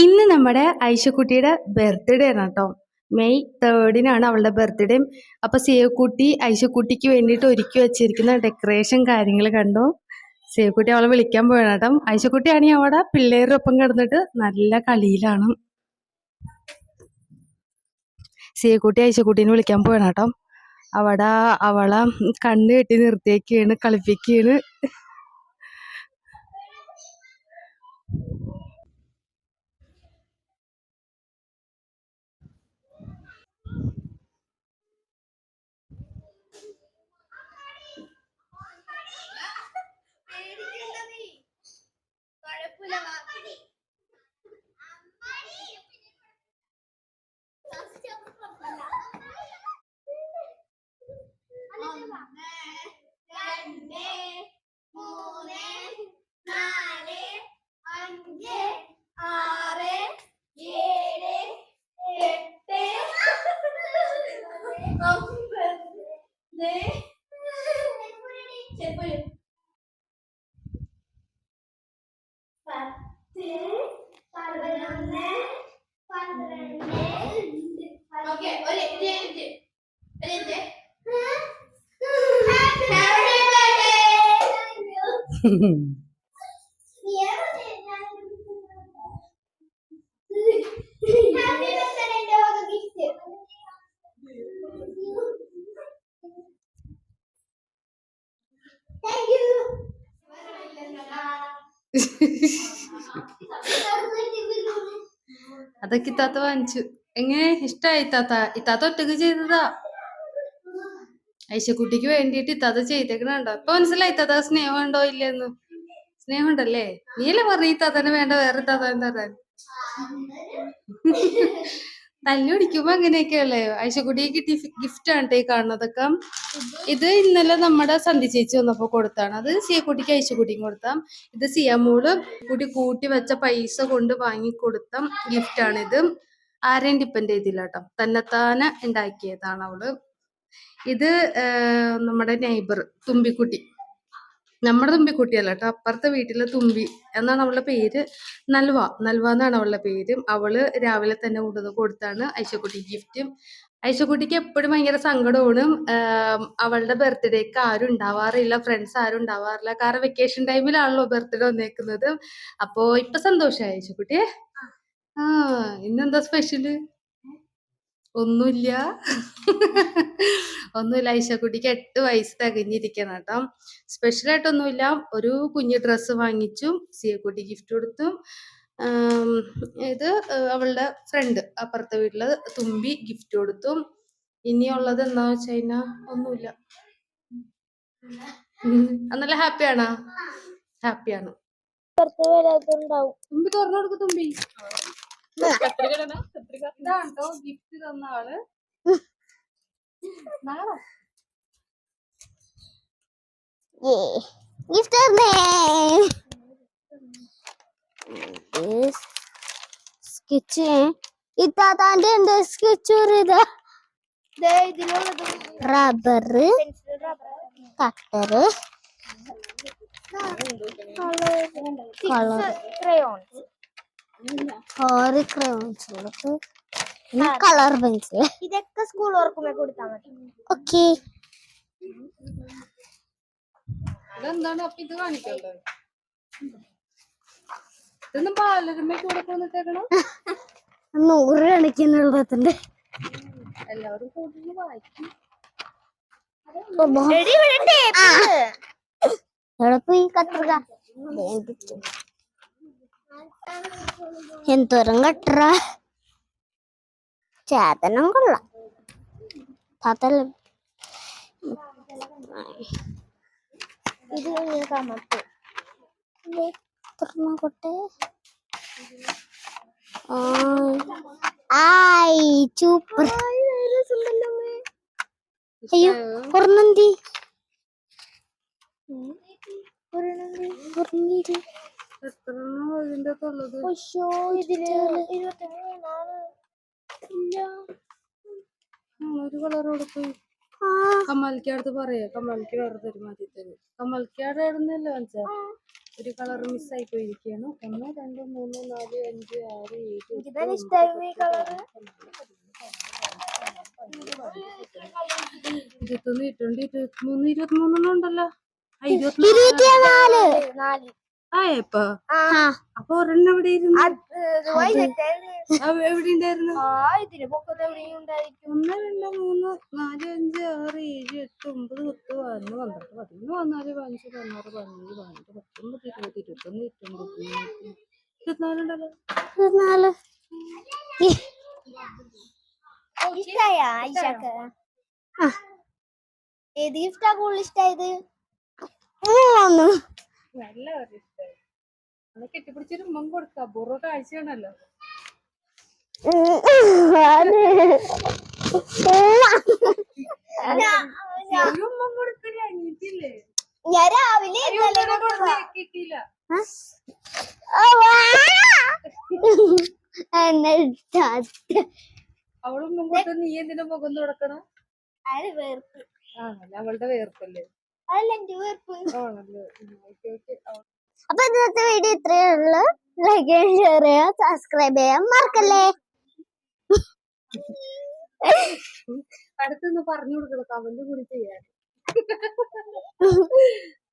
ഇന്ന് നമ്മുടെ ഐശക്കുട്ടിയുടെ ബർത്ത്ഡേ ആണ് കേട്ടോ. മെയ് തേർഡിനാണ് അവളുടെ ബർത്ത്ഡേ അപ്പൊ സേവക്കുട്ടി ഐശക്കുട്ടിക്ക് വേണ്ടിയിട്ട് ഒരുക്കി വെച്ചിരിക്കുന്ന ഡെക്കറേഷൻ കാര്യങ്ങൾ കണ്ടു? സേവക്കുട്ടി അവളെ വിളിക്കാൻ പോയാണ് കേട്ടോ. ഐശക്കുട്ടിയാണെങ്കിൽ അവിടെ പിള്ളേരുടെ ഒപ്പം കിടന്നിട്ട് നല്ല കളിയിലാണ്. സേവക്കുട്ടി ഐശക്കുട്ടീനെ വിളിക്കാൻ പോയാണ് കേട്ടോ. അവിടെ അവളെ കണ്ണ് കെട്ടി നിർത്തിയേക്കാണ് കളിപ്പിക്കുകയാണ് പേടിക്കണ്ട നീ. കുഴപ്പമില്ല, വാ. ഒന്ന്, രണ്ട്, മൂന്ന്, നാല്, അഞ്ച്, പതിനൊന്ന് പന്ത്രണ്ട് ഓക്കെ ഒരു മിനിറ്റ് ഒരു minute happy birthday happy birthday വക ഗിഫ്റ്റ് താങ്ക് യു അതൊക്കെ ഇത്താത്ത വാങ്ങിച്ചു. എങ്ങനെ? ഇഷ്ടായി ഇത്താത്ത. ഇത്താത്ത ഒറ്റയ്ക്ക് ചെയ്തതാ. ഐശക്കുട്ടിക്ക് വേണ്ടിയിട്ട് ഇത്താത്ത ചെയ്തേക്കണുണ്ടോ? ഇപ്പൊ മനസ്സിലായി ഇത്താത്ത സ്നേഹം ഉണ്ടോ ഇല്ലെന്ന് സ്നേഹം ഉണ്ടല്ലേ നീയല്ലേ പറഞ്ഞ ഇത്താത്തന്നെ വേണ്ട വേറെ ഇത്താത്തനെ തരാൻ? തല്ലു പിടിക്കുമ്പോ അങ്ങനെയൊക്കെയല്ലേ? ഐശക്കുട്ടിക്ക് കിട്ടിയ ഗിഫ്റ്റ് ആണ് ഈ കാണുന്നതൊക്കെ. ഇത് ഇന്നലെ നമ്മുടെ സന്ധി ചേച്ചി വന്നപ്പോ കൊടുത്താണ്. അത് സിയക്കുട്ടിക്ക് ഐശക്കുട്ടിക്കും കൊടുത്താം. ഇത് സിയാമോൾ കൂടി കൂട്ടി വെച്ച പൈസ കൊണ്ട് വാങ്ങി കൊടുത്ത ഗിഫ്റ്റ് ആണ് ഇത്. ആരെയും ഡിപ്പെൻഡ് ചെയ്തില്ല കേട്ടോ തന്നെത്താനെ ഉണ്ടാക്കിയതാണ് അവൾ. ഇത് നമ്മുടെ നെയ്ബർ തുമ്പിക്കുട്ടി. നമ്മുടെ തുമ്പിക്കുട്ടിയല്ല കേട്ടോ അപ്പുറത്തെ വീട്ടിലെ തുമ്പി എന്നാണ് അവളുടെ പേര്. നൽവ നൽവ എന്നാണ് അവളുടെ പേര്. അവൾ രാവിലെ തന്നെ കൊണ്ടുവന്ന് കൊടുത്താണ് ഐശക്കുട്ടി ഗിഫ്റ്റ് ഐശക്കുട്ടിക്ക് എപ്പോഴും ഭയങ്കര സങ്കടമാണ്. അവളുടെ ബർത്ത്ഡേക്ക് ആരും ഉണ്ടാവാറില്ല ഫ്രണ്ട്സ് ആരും ഉണ്ടാവാറില്ല. കാരണം വെക്കേഷൻ ടൈമിലാണല്ലോ ബർത്ത്ഡേ വന്നേക്കുന്നത്. അപ്പോ ഇപ്പൊ സന്തോഷമായി ഐശക്കുട്ടിയെ? ആ ഇന്നെന്താ സ്പെഷ്യൽ ഒന്നുമില്ല. ഒന്നുമില്ല ഐശക്കുട്ടിക്ക് എട്ട് വയസ്സ് തികഞ്ഞിരിക്കണം കേട്ടോ. സ്പെഷ്യൽ ആയിട്ടൊന്നുമില്ല. ഒരു കുഞ്ഞു ഡ്രസ്സ് വാങ്ങിച്ചും. സിയക്കുട്ടി ഗിഫ്റ്റ് കൊടുത്തും. ഇത് അവളുടെ ഫ്രണ്ട് അപ്പുറത്തെ വീട്ടിൽ തുമ്പി ഗിഫ്റ്റ് കൊടുത്തു. ഇനിയുള്ളത് എന്താ വെച്ച് കഴിഞ്ഞാ? ഒന്നുമില്ല. നല്ല ഹാപ്പിയാണോ ഹാപ്പിയാണ് തുമ്പി തുറന്നു കൊടുക്ക് തുമ്പി. ഗിഫ്റ്റ് തന്ന ആൾ. നാളെ ഗിഫ്റ്റ് സ്കെച്ച് ഇത്താത്താന്റെ ഉണ്ട് സ്കെച്ച് ഇതാ റബ്ബർ കട്ടറ് കളർ ക്രയോൺസ് ആറ് ക്രയോൺസ് ഉള്ളത് പിന്നെ കളർ പെൻസിൽ ഇതൊക്കെ സ്കൂൾ ഓർക്കുമ്പോ കൊടുത്താൽ മതി. ഓക്കെ ഇതെന്താണ് അപ്പൊ ഇത് കാണിക്കണ്ടേ? ഇതൊന്നും പാലരുമയ്ക്ക് കൂടെ പോന്നിട്ടേക്കണം നൂറ് കണക്കിനുള്ളതുണ്ട് എല്ലാവരും കൂടുതൽ വായിക്കും. എവിടെ പോയി? കട്ടറുക എന്തോരം കട്ടറ? ചേതനം കൊള്ളാം. ഇത് തുറന്നോട്ടെ ആയി സൂപ്പർ അയ്യോ ഒരെണ്ണന്തി. എത്ര ഇതിന്റെ ഉള്ളത് ഒരു കളർ കൊടുക്കും കമൽക്ക് അടുത്ത് പറയാ. കമൽക്ക് വേറെ തരും മതി തരും കമൽക്ക് അവിടെ ഇടുന്നല്ലോ മനസ്സിലാ? ഒരു കളർ മിസ്സായി പോയിരിക്കുകയാണ് ഒന്ന് രണ്ട് മൂന്ന് നാല് അഞ്ച് ആറ് ഏഴ് ഇരുപത്തൊന്ന് ഇരുപത്തിരണ്ട് ഇരുപത്തിമൂന്ന് ഇരുപത്തിമൂന്നെണ്ണം ഉണ്ടല്ലോ. ആ, ഇരുപത്തിനാല്. ആയപ്പോ അപ്പൊ ഒരെണ്ണം എവിടെ ഇരുന്നു? ഒന്ന് രണ്ട് മൂന്ന് നാല് അഞ്ച് ആറ് ഏഴ് എട്ട് ഒമ്പത് പത്ത് പതിനൊന്ന് പന്ത്രണ്ട് പതിമൂന്ന് പതിനാല് പതിനഞ്ച് പതിനാറ് പതിനേഴ് പതിനെട്ട് പത്തൊമ്പത് ഇരുപത് ഇരുപത്തൊന്ന് ഇരുപത്തൊമ്പത് ഇരുപത്തിമൂന്ന് ഇരുപത്തിനാലുണ്ടല്ലോ നാല് ഇഷ്ടായ ആയിഷക്ക് ഏത് ഗിഫ്റ്റാ കൂടുതൽ ഇഷ്ടായത്? മൂന്ന്. അത് കെട്ടിപ്പിടിച്ചൊരു ഉമ്മം കൊടുക്ക. അപൂർവ കാഴ്ചയാണല്ലോ. ഒരു ഉമ്മം അനിയത്തില്ലേ? ഞാൻ രാവിലെ കൊടുത്ത് നീ എന്തിനാ മുഖം തുടക്കണം? വേർപ്പ്. ആണല്ലേ അവളുടെ വേർപ്പല്ലേ? അതല്ല എന്റെ വേർപ്പ്. ആണല്ലേ. ഉം, ഓക്കേ, ഓക്കേ. അപ്പൊ ഇന്നത്തെ വീഡിയോ ഇത്രയേ ഉള്ളൂ. ലൈക്ക് ചെയ്യാൻ ഷെയർ ചെയ്യാം സബ്സ്ക്രൈബ് ചെയ്യാൻ മറക്കല്ലേ? അടുത്തൊന്ന് പറഞ്ഞു കൊടുക്കണം കമന്റ് കൂടി ചെയ്യാൻ.